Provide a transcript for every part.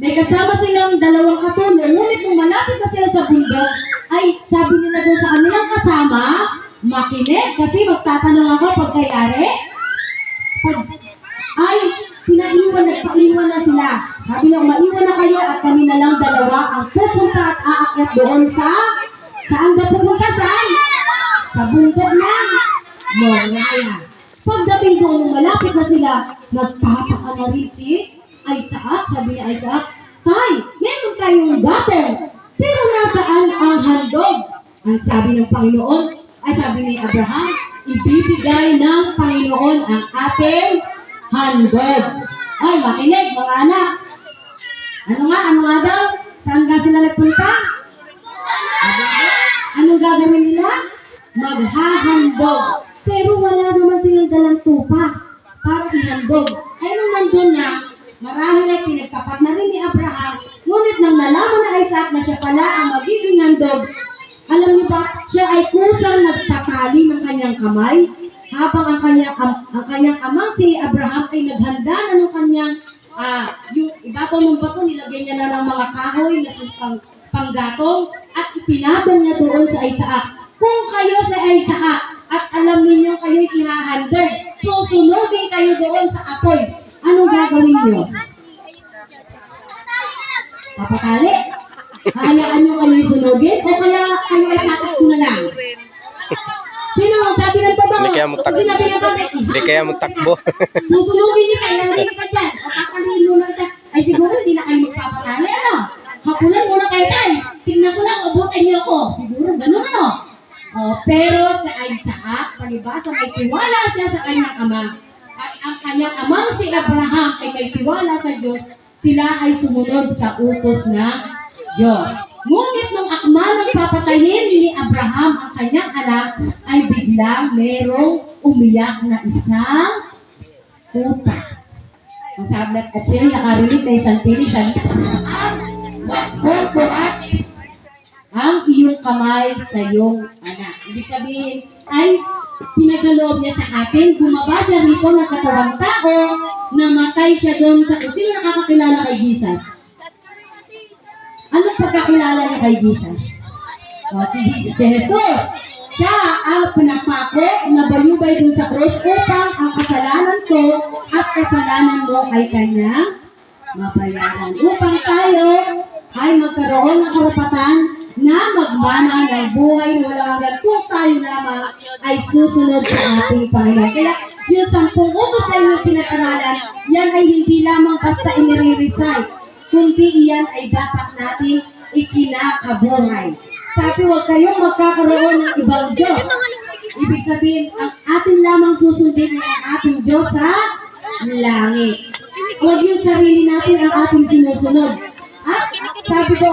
May kasama silang dalawang katulong, ngunit nung malapit na sila sa bundok, ay sabi nila doon sa kanilang kasama, makinig kasi magtatanong ako pagkayari. Pag, ay, pinaiwan, nagpaiwan na sila. Sabi niya, maiwan na kayo at kami na lang dalawa ang pupunta at aakyat doon sa, saan ba pupunta? Saan? Sa bundok ng Moraya. Pagdating doon, malapit na sila, nagtataka na rin si Isaac. Sabi ni Isaac, Tay, meron tayong gatong. Pero nasaan ang handog? Ang sabi ng Panginoon, ay sabi ni Abraham, ibibigay ng Panginoon ang ating handog. Ay, makinig mga anak. Ano nga, ano nga daw? Saan nga sila nagpunta? Anong gagawin nila? Maghahandog. Pero wala naman silang dalang tupa para ihandog. Ay nung nandun na, marahil ay pinagtapat na rin ni Abraham. Ngunit nang nalaman na Isaac na siya pala ang magiging handog, alam niyo ba, siya ay kusang nagtatali ng kanyang kamay habang ang kanyang, am, ang kanyang amang si Abraham ay naghanda na ng kanyang ah, yung ibabaw ng bato, nilagyan niya na ng mga kahoy na pang, panggatong at ipinabang niya doon sa Isaac. Kung kayo sa Isaac at alam ninyo kayo ihahandog, susunodin kayo doon sa apoy. Anong gagawin niyo? Papatali? Hayaan niyo kayo sunugin? O kaya kayo ay tatakbo na lang? Sino? Sabi ng baba. Hindi kaya. Sinabi ng baba. Hindi kaya magtakbo. Susunugin niyo kayo. Narinig ka dyan. O mo lang ka- Ay siguro hindi na kayo magpapatali. Ano? Hapulan muna kayo tayo. Tingnan ko lang. Abutin niyo ako. Siguro ganun ano? Oh, pero sa Isaac, palibasa may tiwala siya sa kanyang ama. At ang kanyang amang si Abraham ay may tiwala sa Diyos, sila ay sumunod sa utos ng Diyos. Ngunit nung akma ng papatayin ni Abraham ang kanyang anak, ay biglang merong umiyak na isang puta. Ang sabi at siya nakarinig na isang tirisan, ang ang iyong kamay sa iyong anak. Ibig sabihin, ay pinagaloob niya sa atin, bumaba siya rito ng katawang tao, namatay siya doon sa kung sino nakakakilala kay Jesus. Ano pagkakilala niya kay Jesus? O, si, Jesus, si Jesus. Siya ang pinapako na bayubay dun sa cross upang ang kasalanan ko at kasalanan mo ay kanyang mabayaran. Upang tayo ay magkaroon ng karapatan na magmana ng buhay na walang hanggan kung tayo lamang ay susunod sa ating Panginoon. Kaya yung sampung utos na inyong pinag-aralan, yan ay hindi lamang basta inire-recite, kundi iyan ay dapat nating ikinakabuhay. Sabi, huwag kayong magkakaroon ng ibang Diyos. Ibig sabihin, ang atin lamang susundin ay ang ating Diyos sa langit. Huwag yung sarili natin ang ating sinusunod. At sabi ko,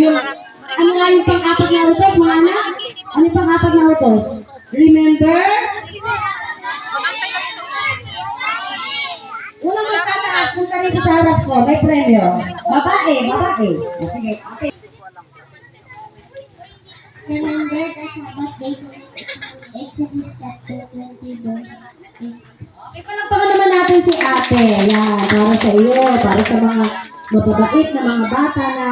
yung, ano nga yung pang-apat na utos, mga anak? Ano yung pang-apat na utos? Remember? Unang magtataas, punta rito sa harap ko, may premyo. Babae, babae. O, sige, okay. Remember the Sabbath day to Exodus chapter 20 verse 8. Okay, palagpakan naman natin si ate. Yan, para sa iyo, para sa mga mababait na mga bata na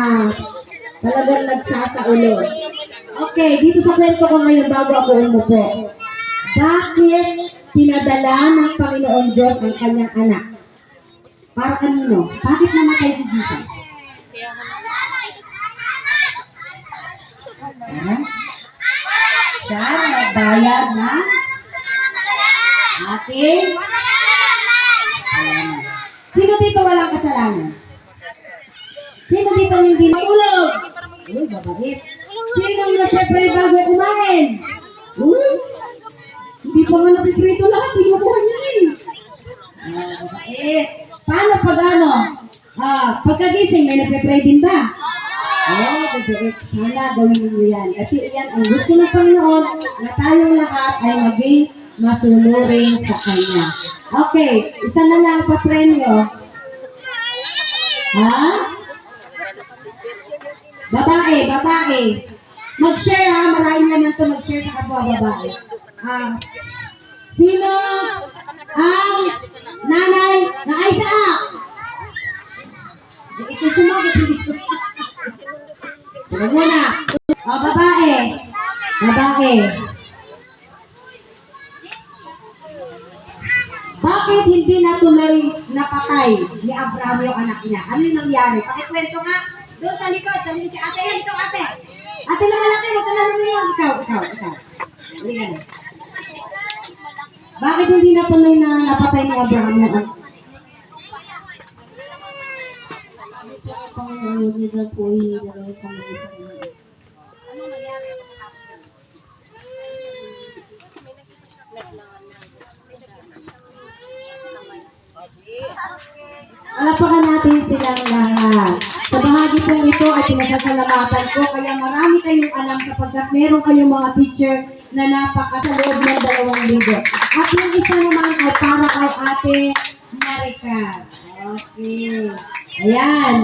talagang nagsasaulo. Okay, dito sa kwento ko ngayon bago ako umupo. Bakit pinadala ng Panginoon Diyos ang kanyang anak? Para kanino? Bakit namatay si Jesus? Para siya nagbayad ng ating kasalanan. Sino dito walang kasalanan? Sino dito hindi matulog? Uy, babait. Sino nagpe-pray bago kumain? Uy, hindi pa nga napiprito lahat. Pinukuha niya rin. Ah, babait. Paano pag ano? Ah, pagkagising, may nagpe-pray din ba? Oh, babait. Sana gawin niyo yan. Kasi iyan ang gusto ng Panginoon na tayong lahat ay maging masunurin sa Kanya. Okay, isa na lang pa premyo. Ha? Babae, babae. Mag-share ha, maraming naman to mag-share sa kapwa babae. Ah, sino ang nanay na Isaac? Ito sumagot dito. Ito muna. O, babae. Babae. Bakit hindi natuloy napatay ni Abraham yung anak niya? Ano yung nangyari? Pakikwento nga. Doon sa likod, sa likod si ate. Ito ate. Na malaki, huwag ka na lumiwan. Ikaw, ikaw, ikaw. Halika na. Bakit hindi natuloy na napatay ni Abraham yung anak? Panginoon nila po hinilagay kami sa kanya. Alapakan natin silang lahat. Pong ito ay pinasasalamatan ko kaya marami kayong alam sapagkat meron kayong mga teacher na napaka sa loob ng dalawang linggo. At yung isa naman ay para kay ate Marika. Okay. Ayan.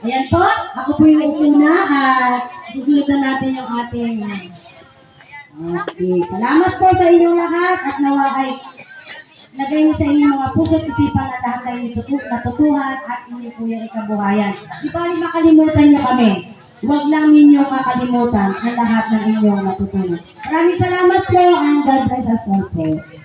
Ayan po. Ako po yung una at susunod na natin yung ating Okay. Salamat po sa inyong lahat at nawa ay lagay niyo sa inyong mga puso at isipan na lahat ay natutu- natutuhan at inyong yung ikabuhayan. Di ba rin makalimutan niyo kami? Huwag lang ninyo kakalimutan ang lahat ng inyong natutunan. Maraming salamat po and God bless us all po.